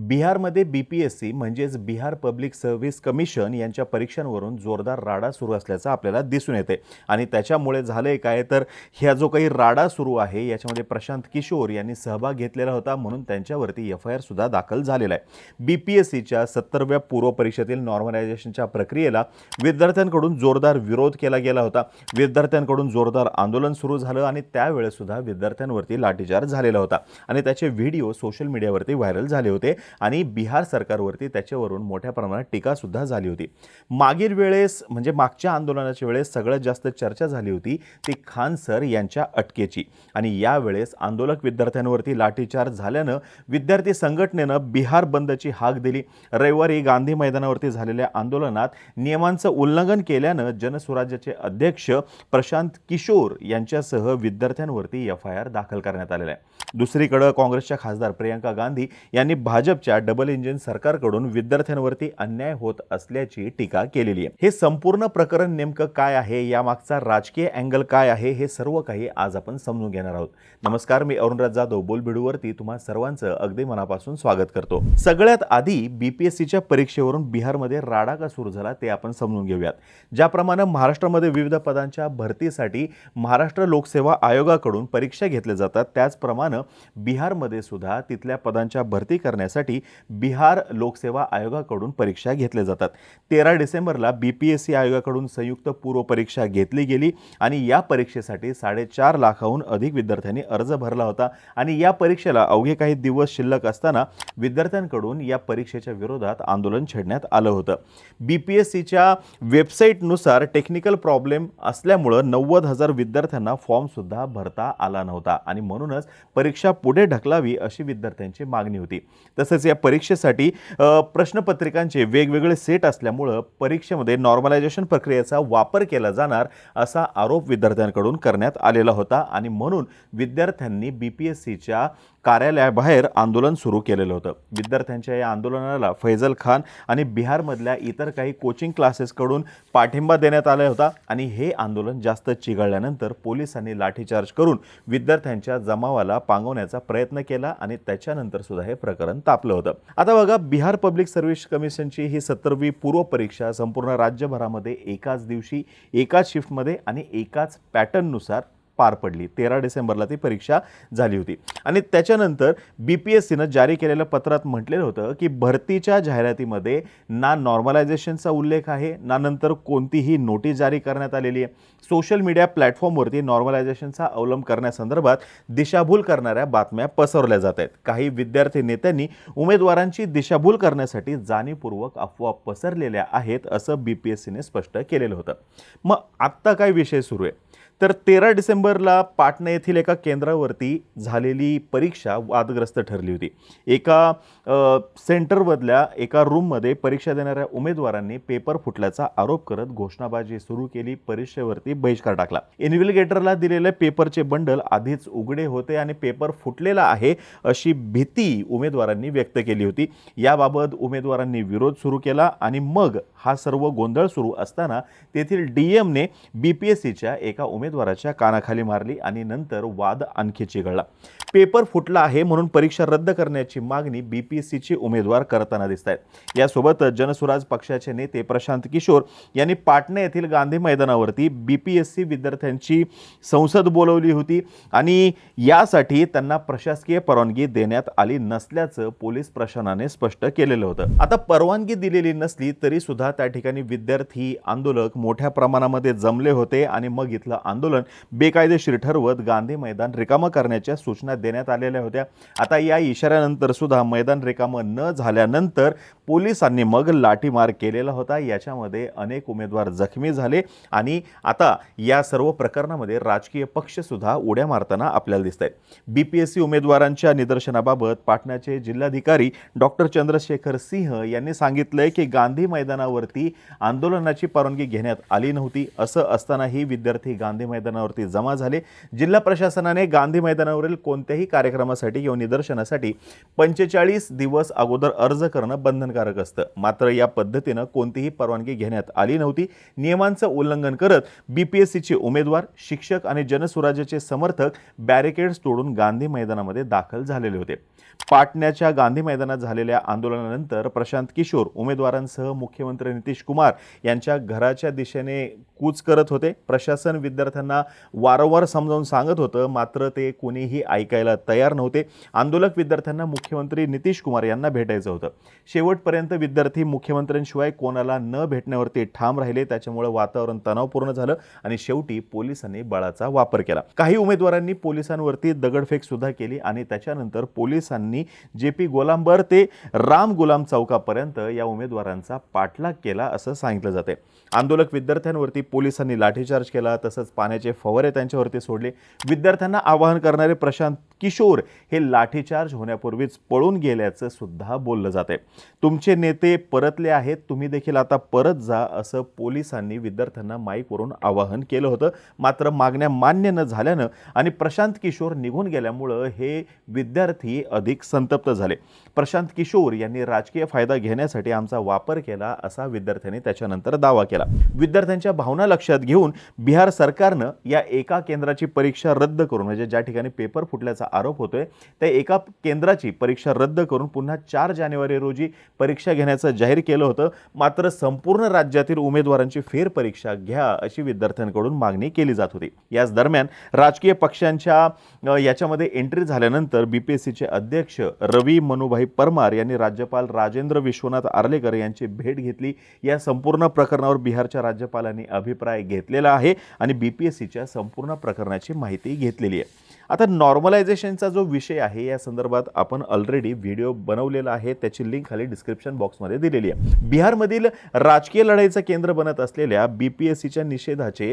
बिहारमध्ये बी P S C म्हणजेच Bihar public service commission यांच्या परीक्षांवरून जोरदार राडा सुरू असल्याचं आपल्याला दिसून येते आणि त्याच्यामुळे झालंय काय? तर ह्या जो काही राडा सुरू आहे याच्यामध्ये प्रशांत किशोर यांनी सहभाग घेतलेला होता म्हणून त्यांच्यावरती एफ आय आर सुद्धा दाखल झालेला आहे. बी पी एस सीच्या सत्तरव्या पूर्व परीक्षेतील नॉर्मलायझेशनच्या प्रक्रियेला विद्यार्थ्यांकडून जोरदार विरोध केला गेला होता. विद्यार्थ्यांकडून जोरदार आंदोलन सुरू झालं आणि त्यावेळेसुद्धा विद्यार्थ्यांवरती लाठीचार झालेला होता. आणि त्याचे व्हिडिओ सोशल मीडियावरती व्हायरल झाले होते. आणि बिहार सरकारवरती त्याच्यावरून मोठ्या प्रमाणात टीका सुद्धा झाली होती. मागील वेळेस म्हणजे मागच्या आंदोलनाच्या वेळेस सगळ्यात जास्त चर्चा झाली होती ती खान सर यांच्या अटकेची. आणि यावेळेस आंदोलक विद्यार्थ्यांवरती लाठीचार्ज झाल्यानं विद्यार्थी संघटनेनं बिहार बंदची हाक दिली. रविवारी गांधी मैदानावरती झालेल्या आंदोलनात नियमांचं उल्लंघन केल्यानं जनस्वराज्याचे अध्यक्ष प्रशांत किशोर यांच्यासह विद्यार्थ्यांवरती एफ आय आर दाखल करण्यात आलेला आहे. दुसरीकडं काँग्रेसच्या खासदार प्रियंका गांधी यांनी भाजप भाजपच्या डबल इंजिन सरकारकडून विद्यार्थ्यांवरती अन्याय होत असल्याची टीका केलेली आहे. हे संपूर्ण प्रकरण नेमकं काय आहे? यामागचा राजकीय अँगल काय आहे? हे सर्व काही आज आपण समजून घेणार आहोत. नमस्कार मी अरुणराज जाधव बोलबिडूवरती तुम्हा सर्वांचं अगदी मनापासून स्वागत करतो. सगळ्यात आधी बीपीएससीच्या परीक्षेवरून बिहारमध्ये राडा का सुरू झाला ते आपण समजून घेऊयात. ज्याप्रमाणे महाराष्ट्रामध्ये विविध पदांच्या भरतीसाठी महाराष्ट्र लोकसेवा आयोगाकडून परीक्षा घेतल्या जातात त्याचप्रमाणे बिहारमध्ये सुद्धा तिथल्या पदांच्या भरती करण्यासाठी बिहार लोकसेवा आयोगाकडून परीक्षा घेतल्या जातात. तेरा डिसेंबरला बी पी एस सी आयोगाकडून संयुक्त पूर्व परीक्षा घेतली गेली आणि या परीक्षेसाठी साडेचार लाखाहून अधिक विद्यार्थ्यांनी अर्ज भरला होता आणि या परीक्षेला अवघे काही दिवस शिल्लक असताना विद्यार्थ्यांकडून या परीक्षेच्या विरोधात आंदोलन छेडण्यात आलं होतं. बी पी एस सीच्या वेबसाईटनुसार टेक्निकल प्रॉब्लेम असल्यामुळं नव्वद हजार विद्यार्थ्यांना फॉर्मसुद्धा भरता आला नव्हता आणि म्हणूनच परीक्षा पुढे ढकलावी अशी विद्यार्थ्यांची मागणी होती. तसंच या परीक्षेसाठी प्रश्नपत्रिकांचे वेगवेगळे सेट असल्यामुळं परीक्षेमध्ये नॉर्मलायझेशन प्रक्रियेचा वापर केला जाणार असा आरोप विद्यार्थ्यांकडून करण्यात आलेला होता. आणि म्हणून विद्यार्थ्यांनी बी पी एस सीच्या कार्यालयाबाहेर आंदोलन सुरू केलेलं होतं. विद्यार्थ्यांच्या या आंदोलनाला फैजल खान आणि बिहारमधल्या इतर काही कोचिंग क्लासेसकडून पाठिंबा देण्यात आला होता आणि हे आंदोलन जास्त चिघळल्यानंतर पोलिसांनी लाठीचार्ज करून विद्यार्थ्यांच्या जमावाला पांगवण्याचा प्रयत्न केला आणि त्याच्यानंतर सुद्धा हे प्रकरण तापलं होतं. आता बघा बिहार पब्लिक सर्व्हिस कमिशनची ही सत्तरवी पूर्व परीक्षा संपूर्ण राज्यभरामध्ये एकाच दिवशी एकाच शिफ्टमध्ये आणि एकाच पॅटर्ननुसार पार पडली. तेरा डिसेंबरला ती परीक्षा झाली होती. आणि त्याच्यानंतर बी पी एस सीनं जारी केलेल्या पत्रात म्हटलेलं होतं की भरतीच्या जाहिरातीमध्ये ना नॉर्मलायझेशनचा उल्लेख आहे ना नंतर कोणतीही नोटीस जारी करण्यात आलेली आहे. सोशल मीडिया प्लॅटफॉर्मवरती नॉर्मलायझेशनचा अवलंब करण्यासंदर्भात दिशाभूल करणाऱ्या बातम्या पसरवल्या जात आहेत. काही विद्यार्थी नेत्यांनी उमेदवारांची दिशाभूल करण्यासाठी जाणीवपूर्वक अफवा पसरलेल्या आहेत असं बी पी एस सीने स्पष्ट केलेलं होतं. मग आत्ता काय विषय सुरू आहे? तर तेरा डिसेंबरला पाटणा येथील एका केंद्रावरती झालेली परीक्षा वादग्रस्त ठरली होती. एका सेंटरमधल्या एका रूममध्ये परीक्षा देणाऱ्या उमेदवारांनी पेपर फुटल्याचा आरोप करत घोषणाबाजी सुरू केली परीक्षेवरती बहिष्कार टाकला. इन्व्हिलिगेटरला दिलेले पेपरचे बंडल आधीच उघडे होते आणि पेपर फुटलेला आहे अशी भीती उमेदवारांनी व्यक्त केली होती. याबाबत उमेदवारांनी विरोध सुरू केला आणि मग हा सर्व गोंधळ सुरू असताना तेथील डी एमने बी पी एस सीच्या एका उमेदवाराच्या कानाखाली मारली आणि नंतर वाद आणखी चिघळला. पेपर फुटला आहे म्हणून परीक्षा रद्द करण्याची मागणी बी पी एस सीचे उमेदवार करताना दिसत आहेत यासोबतच जनस्वराज पक्षाचे नेते प्रशांत किशोर यांनी पाटणा येथील गांधी मैदानावरती बी पी एस सी विद्यार्थ्यांची संसद बोलवली होती आणि यासाठी त्यांना प्रशासकीय परवानगी देण्यात आली नसल्याचं पोलीस प्रशासनाने स्पष्ट केलेलं होतं. आता परवानगी दिलेली नसली तरी सुद्धा त्या ठिकाणी विद्यार्थी आंदोलक मोठ्या प्रमाणामध्ये जमले होते आणि मग इथलं आंदोलन बेकायदेशीर ठरवत गांधी मैदान रिकामं करण्याच्या सूचना देण्यात आलेल्या होत्या. आता या इशाऱ्यानंतर सुद्धा मैदान रिकामं न झाल्यानंतर पोलिसांनी मग लाठीमार केलेला होता. याच्यामध्ये अनेक उमेदवार जखमी झाले आणि आता या सर्व प्रकरणामध्ये राजकीय पक्षसुद्धा उड्या मारताना आपल्याला दिसत आहेत बी पी एस सी उमेदवारांच्या निदर्शनाबाबत पाटण्याचे जिल्हाधिकारी डॉक्टर चंद्रशेखर सिंह यांनी सांगितलंय की गांधी मैदानावरती आंदोलनाची परवानगी घेण्यात आली नव्हती. असं असतानाही विद्यार्थी गांधी मैदानावरती जमा झाले. जिल्हा प्रशासनाने गांधी मैदानावरील कोणत्याही कार्यक्रमासाठी किंवा निदर्शनासाठी पंचेचाळीस दिवस अगोदर अर्ज करणं बंधनकारक असतं. मात्र या पद्धतीनं कोणतीही परवानगी घेण्यात आली नव्हती. नियमांचं उल्लंघन करत बीपीएससीचे उमेदवार शिक्षक आणि जनसुराज्याचे समर्थक बॅरिकेड्स तोडून गांधी मैदानामध्ये दाखल झालेले होते. पाटण्याच्या गांधी मैदानात झालेल्या आंदोलनानंतर प्रशांत किशोर उमेदवारांसह मुख्यमंत्री नितीश कुमार यांच्या घराच्या दिशेने कूच करत होते. प्रशासन विद्यार्थ्यांना वारंवार समजावून सांगत होतं. मात्र ते कोणीही ऐकायला तयार नव्हते. आंदोलक विद्यार्थ्यांना मुख्यमंत्री नितीश कुमार यांना भेटायचं होतं. शेवटपर्यंत विद्यार्थी मुख्यमंत्र्यांशिवाय कोणाला न भेटण्यावरती ठाम राहिले. त्याच्यामुळे वातावरण तणावपूर्ण झालं आणि शेवटी पोलिसांनी बळाचा वापर केला. काही उमेदवारांनी पोलिसांवरती दगडफेक सुद्धा केली आणि त्याच्यानंतर पोलिसांनी जे पी गोलांबर ते राम गुलाम चौकापर्यंत या उमेदवारांचा पाठलाग केला असं सांगितलं जाते आंदोलक विद्यार्थ्यांवरती पोलिसांनी लाठीचार्ज केला तसंच पाण्याचे फवारे त्यांच्यावरती सोडले. विद्यार्थ्यांना आवाहन करणारे प्रशांत किशोर हे लाठीचार्ज होण्यापूर्वीच पळून गेल्याचं सुद्धा बोललं जाते तुमचे नेते परतले आहेत तुम्ही देखील आता परत जा असं पोलिसांनी विद्यार्थ्यांना माईकवरून आवाहन केलं होतं. मात्र मागण्या मान्य न झाल्यानं आणि प्रशांत किशोर निघून गेल्यामुळं हे विद्यार्थी अधिक संतप्त झाले. प्रशांत किशोर यांनी राजकीय फायदा घेण्यासाठी आमचा वापर केला असा विद्यार्थ्यांनी त्याच्यानंतर दावा केला. विद्यार्थ्यांच्या भावना लक्षात घेऊन बिहार सरकार सरकारनं या एका केंद्राची परीक्षा रद्द करून म्हणजे ज्या ठिकाणी पेपर फुटल्याचा आरोप होतोय त्या एका केंद्राची परीक्षा रद्द करून पुन्हा चार जानेवारी रोजी परीक्षा घेण्याचं जाहीर केलं होतं. मात्र संपूर्ण राज्यातील उमेदवारांची फेरपरीक्षा घ्या अशी विद्यार्थ्यांकडून मागणी केली जात होती. याच दरम्यान राजकीय पक्षांच्या याच्यामध्ये एंट्री झाल्यानंतर बीपीएससीचे अध्यक्ष रवी मनुभाई परमार यांनी राज्यपाल राजेंद्र विश्वनाथ आर्लेकर यांची भेट घेतली. या संपूर्ण प्रकरणावर बिहारच्या राज्यपालांनी अभिप्राय घेतलेला आहे आणि बीपीएससीच्या संपूर्ण प्रकरणाची माहिती घेतलेली आहे. आता नॉर्मलायझेशनचा जो विषय आहे या संदर्भात आपण ऑलरेडी व्हिडिओ बनवलेला आहे. त्याची लिंक खाली डिस्क्रिप्शन बॉक्समध्ये दिलेली आहे. बिहारमधील राजकीय लढाईचं केंद्र बनत असलेल्या बी पी एस सीच्या निषेधाचे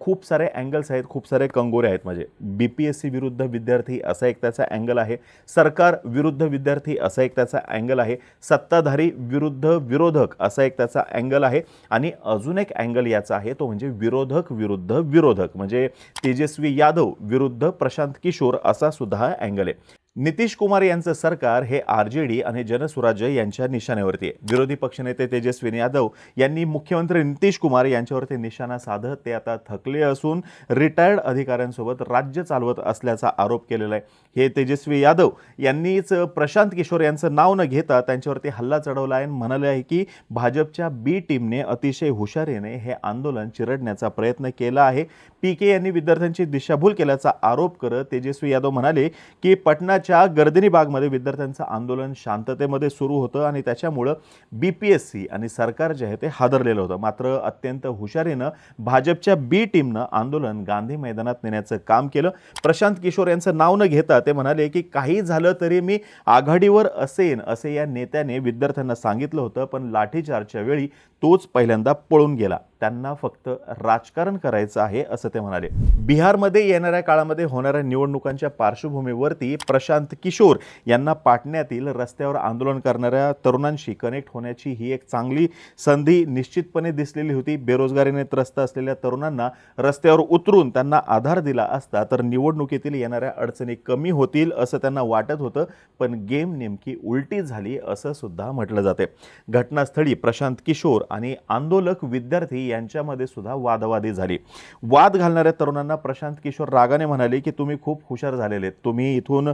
खूप सारे अँगल्स आहेत खूप सारे कंगोरे आहेत म्हणजे बी पी एस सी विरुद्ध विद्यार्थी असा एक त्याचा अँगल आहे. सरकार विरुद्ध विद्यार्थी असा एक त्याचा अँगल आहे. सत्ताधारी विरुद्ध विरोधक असा एक त्याचा अँगल आहे. आणि अजून एक अँगल याचा आहे तो म्हणजे विरोधक विरुद्ध विरोधक. म्हणजे तेजस्वी यादव विरुद्ध प्रशांत किशोर असा सुद्धा अँगल आहे. नितीश कुमार यांचं सरकार हे आर जे डी आणि जनसुराज्य यांच्या निशाण्यावरती आहे. विरोधी पक्षनेते तेजस्वी यादव यांनी मुख्यमंत्री नितीश कुमार यांच्यावरती निशाणा साधत ते आता थकले असून रिटायर्ड अधिकाऱ्यांसोबत राज्य चालवत असल्याचा आरोप केलेला आहे. हे तेजस्वी यादव यांनीच प्रशांत किशोर यांचं नाव न घेता त्यांच्यावरती हल्ला चढवला आहे आणि म्हणाले आहे की भाजपच्या बी टीमने अतिशय हुशारीने हे आंदोलन चिरडण्याचा प्रयत्न केला आहे. पी के यांनी विद्यार्थ्यांची दिशाभूल केल्याचा आरोप करत तेजस्वी यादव म्हणाले की पटना पुण्याच्या गर्दिनी बागमध्ये विद्यार्थ्यांचं आंदोलन शांततेमध्ये सुरू होतं आणि त्याच्यामुळं बी पी एस सी आणि सरकार जे आहे ते हादरलेलं होतं. मात्र अत्यंत हुशारीनं भाजपच्या बी टीमनं आंदोलन गांधी मैदानात नेण्याचं काम केलं. प्रशांत किशोर यांचं नाव न घेता ते म्हणाले की काही झालं तरी मी आघाडीवर असेन असे या नेत्याने विद्यार्थ्यांना सांगितलं होतं. पण लाठीचार्जच्या वेळी तोच पहिल्यांदा पळून गेला. त्यांना फक्त राजकारण करायचं आहे असं ते म्हणाले. बिहारमध्ये येणाऱ्या काळामध्ये होणाऱ्या निवडणुकांच्या पार्श्वभूमीवरती प्रशांत किशोर यांना पाटण्यातील रस्त्यावर आंदोलन करणाऱ्या तरुणांशी कनेक्ट होण्याची ही एक चांगली संधी निश्चितपणे दिसलेली होती. बेरोजगारीने त्रस्त असलेल्या तरुणांना रस्त्यावर उतरून त्यांना आधार दिला असता तर निवडणुकीतील येणाऱ्या अडचणी कमी होतील असं त्यांना वाटत होतं. पण गेम नेमकी उलटी झाली असं सुद्धा म्हटलं जाते. घटनास्थळी प्रशांत किशोर आणि आंदोलक विद्यार्थी यांच्यामध्ये सुद्धा वादवादी झाली. वाद घालणाऱ्या तरुणांना प्रशांत किशोर रागाने म्हणाले की तुम्ही खूप हुशार झालेले आहेत. तुम्ही इथून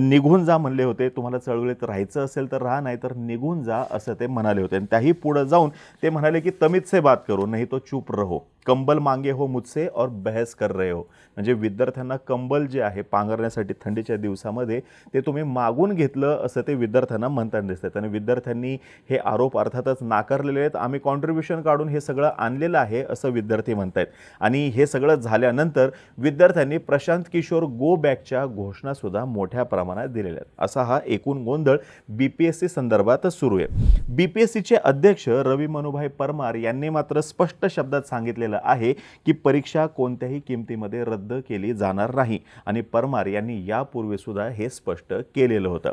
निघून जा म्हणले होते. तुम्हाला चळवळीत राहायचं असेल तर राहा नाही तर निघून जा असं ते म्हणाले होते. आणि त्याही पुढे जाऊन ते म्हणाले की तमीत से बात करू नाही तो चुप रहो. कंबल मांगे हो मुझसे और बहस कर रहे हो. म्हणजे विद्यार्थ्यांना कंबल जे आहे पांघरण्यासाठी थंडीच्या दिवसामध्ये ते तुम्ही मागून घेतलं असं ते विद्यार्थ्यांना म्हणताना दिसतात आणि विद्यार्थ्यांनी हे आरोप अर्थातच नाकारलेले आहेत. आम्ही कॉन्ट्रीब्युशन काढून हे सगळं आणलेलं आहे असं विद्यार्थी म्हणत आहेत आणि हे सगळं झाल्यानंतर विद्यार्थ्यांनी प्रशांत किशोर गो बॅकच्या घोषणासुद्धा मोठ्या प्रमाणात दिलेल्या आहेत. असा हा एकूण गोंधळ बी पी एस सी संदर्भात सुरू आहे. बी पी एस सीचे अध्यक्ष रवी मनुभाई परमार यांनी मात्र स्पष्ट शब्दात सांगितलेलं आहे की परीक्षा कोणत्याही किमतीमध्ये रद्द केली जाणार नाही. आणि परमार यांनी यापूर्वीसुद्धा हे स्पष्ट केलेलं होतं.